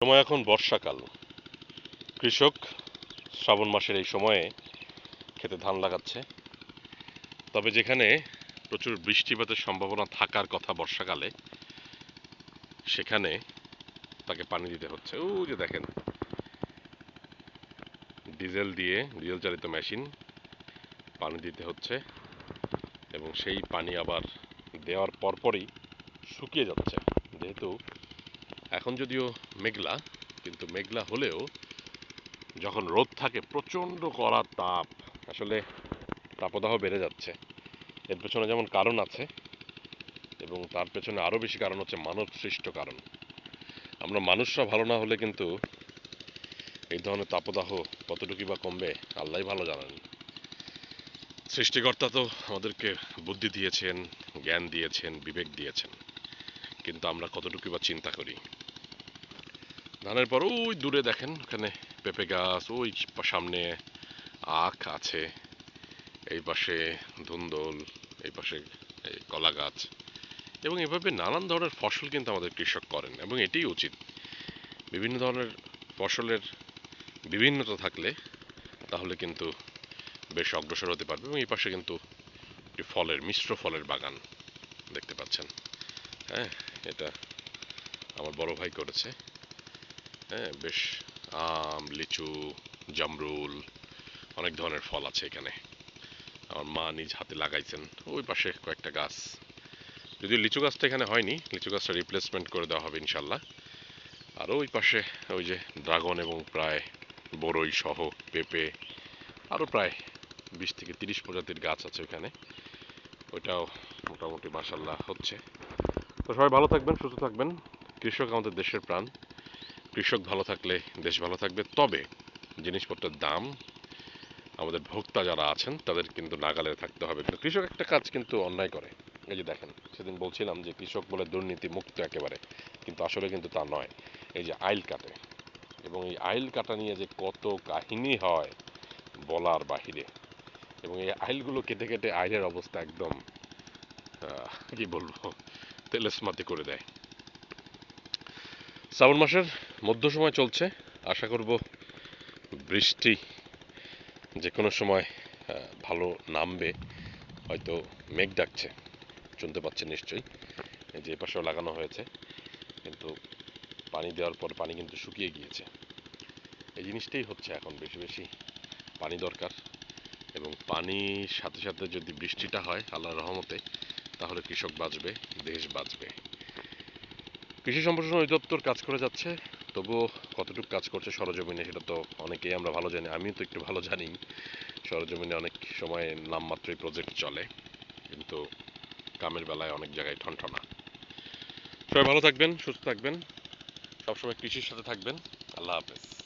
সময় এখন বর্ষাকাল। কৃষক শ্রাবণ মাসের এই সময়ে খেতে ধান লাগাচ্ছে। তবে যেখানে প্রচুর বৃষ্টিপাতের সম্ভাবনা থাকার কথা বর্ষাকালে, সেখানে তাকে পানি দিতে হচ্ছে। ও যে দেখেন। ডিজেল দিয়ে, ডিজেল চালিত মেশিন পানি দিতে হচ্ছে এবং সেই পানি আবার দেওয়ার পরপরই শুকিয়ে যাচ্ছে। যেহেতু এখন যদিও মেঘলা, কিন্তু মেঘলা হলেও যখন রোদ থাকে প্রচণ্ড কড়া তাপ, আসলে তাপদাহ বেড়ে যাচ্ছে। এর পেছনে যেমন কারণ আছে, এবং তার পেছনে আরও বেশি কারণ হচ্ছে মানব সৃষ্ট কারণ। আমরা মানুষরা ভালো না হলে কিন্তু এই ধরনের তাপদাহ কতটুকু বা কমবে আল্লাহ ভালো জানেন। সৃষ্টিকর্তা তো আমাদেরকে বুদ্ধি দিয়েছেন, জ্ঞান দিয়েছেন, বিবেক দিয়েছেন। কিন্তু আমরা কতটুকু বা চিন্তা করি। ধানের পর ওই দূরে দেখেন, ওখানে পেঁপে গাছ, ওই সামনে আখ আছে, এই পাশে ধুন্দল, এই পাশে কলা গাছ এবং এভাবে নানান ধরনের ফসল কিন্তু আমাদের কৃষক করেন এবং এটাই উচিত। বিভিন্ন ধরনের ফসলের বিভিন্নতা থাকলে তাহলে কিন্তু বেশ অগ্রসর হতে পারবে এবং এই পাশে কিন্তু ফলের, মিশ্র ফলের বাগান দেখতে পাচ্ছেন। হ্যাঁ এটা আমার বড় ভাই করেছে। হ্যাঁ বেশ, আম, লিচু, জামরুল, অনেক ধরনের ফল আছে এখানে। আমার মা নিজ হাতে লাগাইছেন, ওই পাশে কয়েকটা গাছ। যদিও লিচু গাছটা এখানে হয়নি, লিচু গাছটা রিপ্লেসমেন্ট করে দেওয়া হবে ইনশাল্লাহ। আর ওই পাশে ওই যে ড্রাগন এবং প্রায় বড়ই সহ পেঁপে আরও প্রায় বিশ থেকে তিরিশ প্রজাতির গাছ আছে ওখানে ওইটাও মোটামুটি মাসাল্লাহ হচ্ছে। তো সবাই ভালো থাকবেন, সুস্থ থাকবেন। কৃষক আমাদের দেশের প্রাণ। কৃষক ভালো থাকলে দেশ ভালো থাকবে। তবে জিনিসপত্রের দাম, আমাদের ভোক্তা যারা আছেন, তাদের কিন্তু নাগালে থাকতে হবে। কিন্তু কৃষক একটা কাজ কিন্তু অন্যায় করে। এই যে দেখেন, সেদিন বলছিলাম যে কৃষক বলে দুর্নীতি মুক্ত একেবারে। কিন্তু আসলে কিন্তু তা নয়। এই যে আইল কাটে। এবং এই আইল কাটা নিয়ে যে কত কাহিনী হয় বলার বাহিরে। এবং এই আইলগুলো কেটে কেটে আইলের অবস্থা একদম কি বলব? তেলেসমাতি করে দেয়। শ্রাবণ মাসের মধ্য সময় চলছে। আশা করব বৃষ্টি যে কোনো সময় ভালো নামবে। হয়তো মেঘ ডাকছে। শুনতে পাচ্ছেন নিশ্চয়ই। যে পাশেও লাগানো হয়েছে। কিন্তু পানি দেওয়ার পর পানি কিন্তু শুকিয়ে গিয়েছে। এই জিনিসটাই হচ্ছে এখন বেশি বেশি পানি দরকার। এবং পানির সাথে সাথে যদি বৃষ্টিটা হয়, আল্লাহর রহমতে তাহলে কৃষক বাঁচবে, দেশ বাঁচবে। কৃষি সম্প্রসারণ অধিদপ্তর কাজ করে যাচ্ছে, তবুও কতটুকু কাজ করছে সরজমিনে সেটা তো অনেকেই আমরা ভালো জানি, আমিও তো একটু ভালো জানি। সরজমিনে অনেক সময় নামমাত্রই প্রজেক্ট চলে, কিন্তু কামের বেলায় অনেক জায়গায় ঠনঠনা। সবাই ভালো থাকবেন, সুস্থ থাকবেন, সবসময় কৃষির সাথে থাকবেন, আল্লাহ হাফেজ।